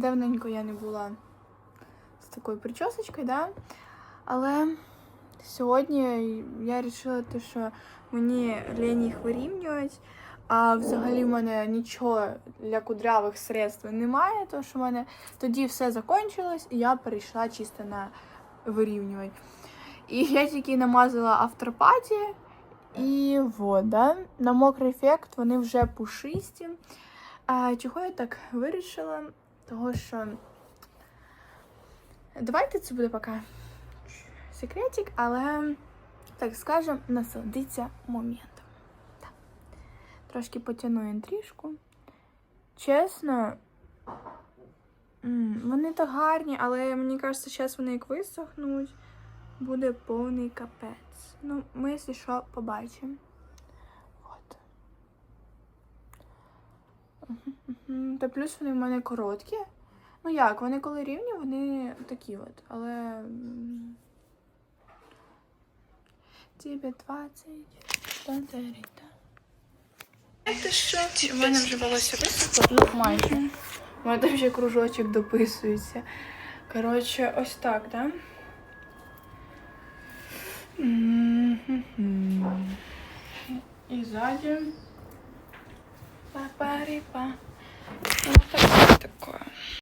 Давненько я не була з такою причосочкою, да? але сьогодні я вирішила, що мені лінь їх вирівнювати, а взагалі в мене нічого для кудрявих средств немає, тому що в мене тоді все закончилось, і я перейшла чисто на вирівнювання. І я тільки намазала авторпаті і вода. На мокрий ефект вони вже пушисті. А чого я так вирішила? Того що. Давайте це буде поки секретик, але, так скажем, насолодиться моментом. Так. Трошки потяну інтрижку. Чесно, вони так гарні, але мені кажеться, зараз вони як висохнуть, буде повний капець. Ну, ми, якщо що, побачимо. От. Мгм. Та плюс вони в мене короткі. Ну як, вони коли рівні, вони такі от, але. Тебе 20. Та-та-ри-та. Що? У мене вже волосся висохло, ну майже. У мене там ще кружочок дописується. Коротше, ось так, да? І ззаді. Papá, ripa.